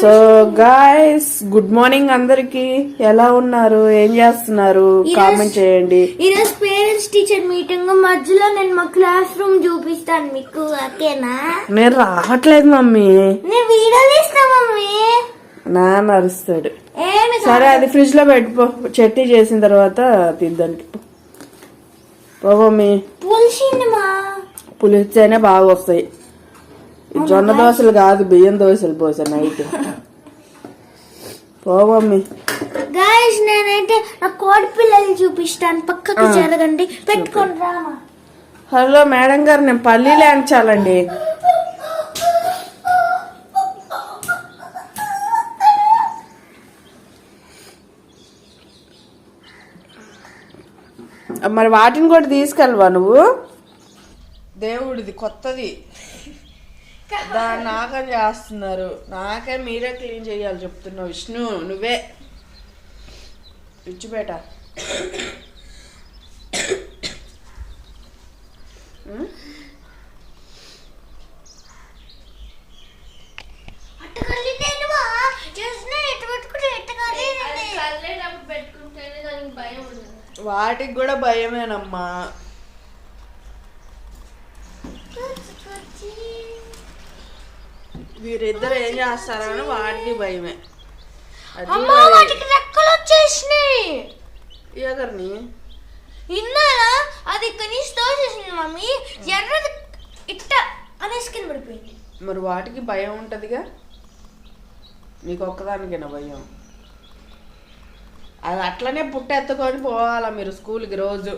So guys good morning అందరికి. ఎలా ఉన్నారు? ఏం చేస్తున్నారు? కామెంట్ చేయండి. ఈరోజు పేరెంట్స్ టీచర్ మీటింగ్ మధ్యలో నేను మా క్లాస్ రూమ్ చూపిస్తాను మీకు ఓకేనా? నేను రావట్లేదు మమ్మీ. నేను వీడియో తీస్తా మమ్మీ. నాన్న అరుస్తాడు. ఏమి సరే అది ఫ్రిడ్జ్లో పెట్టుకో. చట్నీ చేసిన తర్వాత తిద్దానికి పో. మమ్మీ. పులిసింది మా. పులిస్తేనే బాగా వస్తాయి. జొన్న దోశలు కాదు బియ్యం దోశలు పోసా నైట్ పో మమ్మీ. గాయస్ నేనైతే నా కోడి పిల్లల్ని చూపిస్తాను. పక్కకు జరగండి. పెట్టుకొని రామా. హలో మేడం గారు నేను పల్లీలే అంచాలండి మరి వాటిని కూడా తీసుకెళ్ళవా నువ్వు? దేవుడిది కొత్తది. దాన్ని నాకం చేస్తున్నారు. నాకే మీరే క్లీన్ చేయాలి చెప్తున్నావు విష్ణు నువ్వే. ఇచ్చిపేట వాటికి కూడా భయమేనమ్మా. వీరిద్దరు ఏం చేస్తారని వాటికి భయమే. అమ్మ వాటికి రెక్కలు వచ్చేసినాయి. ఎవరిని ఇన్నారా? అది కనీసం తోసేసింది మమ్మీ. ఎర్రది ఇట్ట అనేసి కింద పడిపోయింది. మరి వాటికి భయం ఉంటదిగా? మీకు ఒక్కదానికేనా భయం? అది అట్లనే పుట్టెత్తుకొని పోవాలా మీరు స్కూల్కి రోజు.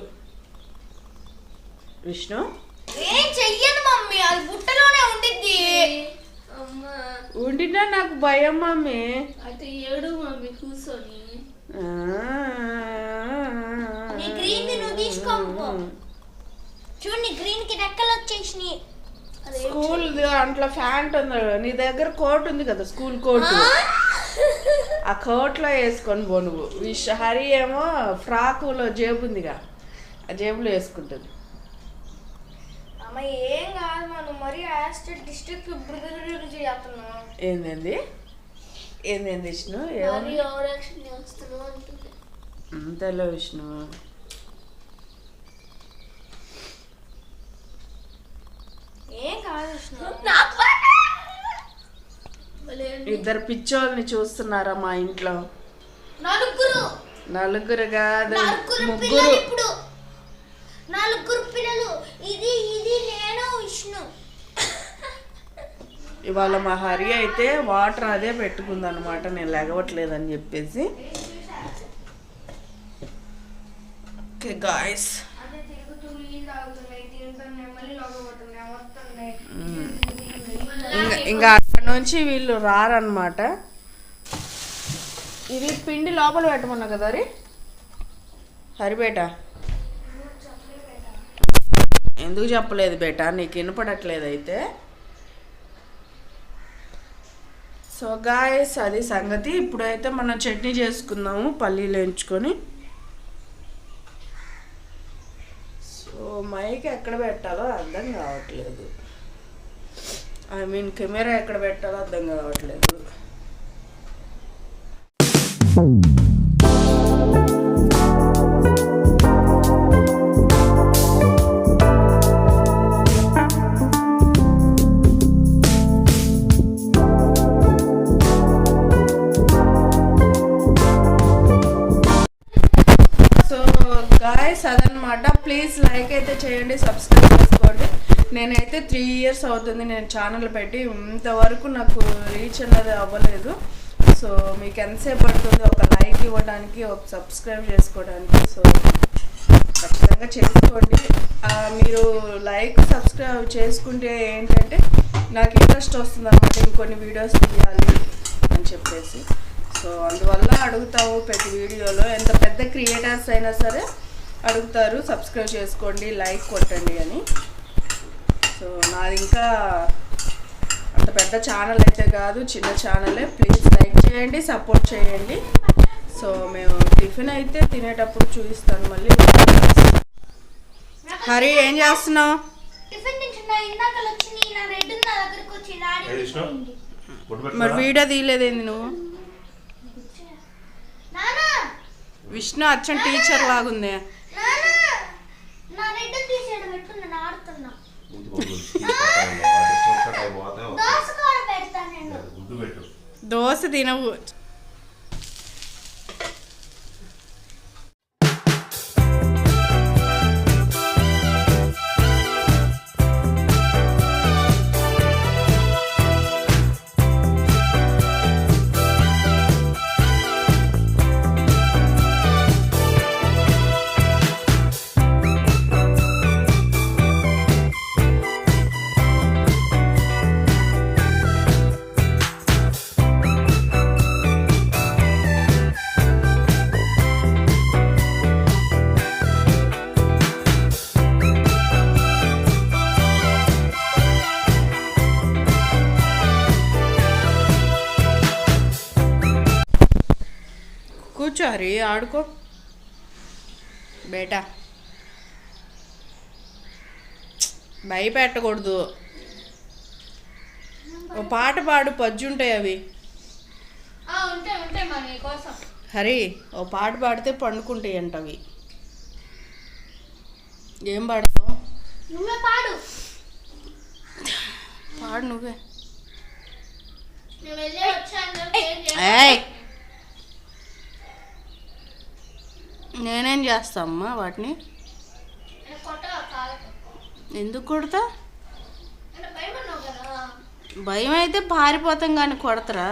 విష్ణు? ఏం చెయ్యను మమ్మీ అది బుట్టలోనే ఉండిద్ది. ఉండినా నాకు భయం మమ్మీ. అయితే ఏడు మమ్మీ కూర్చొని. నీ గ్రీన్ నువ్వు తీసుకోపో. కి రెక్కలు వచ్చేసినాయి. స్కూల్ దాంట్లో ఫ్యాంట్ ఉంది నీ దగ్గర కోట్ ఉంది కదా స్కూల్ కోట్. ఆ. కోట్లో వేసుకొని పో నువ్వు. విష్ హరి ఏమో ఫ్రాకులో జేబు ఉందిగా ఆ జేబులో వేసుకుంటుంది. అమ్మ ఏం కాదు మనం మరీ యాస్టెడ్ డిస్ట్రిక్ట్ బ్రదర్ చేస్తున్నాం ఏందండి? ఏందేంది విష్ణు? మరి ఏమని ఓవర్ యాక్షన్ చేస్తున్నావు అంటుంది. అంతేలే విష్ణు. ఏం కాదు విష్ణు. ఇద్దరు పిచ్చోళ్ళని చూస్తున్నారా మా ఇంట్లో? నలుగురు. నలుగురు కాదు నలుగురు ముగ్గురు పిల్లలు ఇప్పుడు నలుగురు పిల్లలు ఇది ఇది నేను విష్ణు ఇవాళ మా హరి అయితే వాటర్ అదే పెట్టుకుందనమాట నేను లెగవట్లేదని చెప్పేసి. ఓకే గాయస్ ఇంకా ఇంకా అక్కడ నుంచి వీళ్ళు రారనమాట ఇది పిండి లోపల పెట్టమన్నా కదా రీ హరిబేట ఎందుకు చెప్పలేదు బేట? నీకు వినపడట్లేదు అయితే. సో గాయస్ అది సంగతి. ఇప్పుడైతే మనం చట్నీ చేసుకుందాము పల్లీలు వేయించుకొని. సో మైక్ ఎక్కడ పెట్టాలో అర్థం కావట్లేదు. ఐ మీన్ కెమెరా ఎక్కడ పెట్టాలో అర్థం కావట్లేదు. గాయస్ అదనమాట ప్లీజ్ లైక్ అయితే చేయండి సబ్స్క్రైబ్ చేసుకోండి. నేనైతే త్రీ ఇయర్స్ అవుతుంది నేను ఛానల్ పెట్టి. ఇంతవరకు నాకు రీచ్ అనేది అవ్వలేదు. సో మీకు ఎంతసేపు పడుతుంది ఒక లైక్ ఇవ్వడానికి ఒక సబ్స్క్రైబ్ చేసుకోవడానికి. సో ఖచ్చితంగా చేసుకోండి. మీరు లైక్ సబ్స్క్రైబ్ చేసుకుంటే ఏంటంటే నాకు ఇంట్రెస్ట్ వస్తుంది అనమాట ఇంకొన్ని వీడియోస్ తీయాలి అని చెప్పేసి. సో అందువల్ల అడుగుతాము ప్రతి వీడియోలో. ఎంత పెద్ద క్రియేటర్స్ అయినా సరే అడుగుతారు. సబ్స్క్రైబ్ చేసుకోండి లైక్ కొట్టండి అని. సో నాది ఇంకా అంత పెద్ద ఛానల్ అయితే కాదు చిన్న ఛానలే ప్లీజ్ లైక్ చేయండి సపోర్ట్ చేయండి. సో మేము టిఫిన్ అయితే తినేటప్పుడు చూపిస్తాను మళ్ళీ. హరి ఏం చేస్తున్నావు? మరి? వీడియో తీయలేదేంది నువ్వు నానా విష్ణు అచ్చం టీచర్ లాగుంది నానా నా రెడ్ తీసేయడం పెట్టు నేను ఆడుతున్నా ముందు బొట్టు పెట్టు. వాటి ఇష్టం పెడతా నేను. గుడ్డు పెట్టు. దోశ తినవు. కూర్చో హరి ఆడుకో. బేటా. భయపెట్టకూడదు. ఓ పాట పాడు పజ్జుంటాయి అవి. హరి ఓ పాట పాడితే పండుకుంటాయి అంట అవి. ఏం పాడతావు? నువ్వే పాడు. పాడు నువ్వే. ఏయ్ నేనేం చేస్తా అమ్మా వాటిని ఎందుకు కొడతా? భయం అయితే పారిపోతాం కానీ కొడతారా?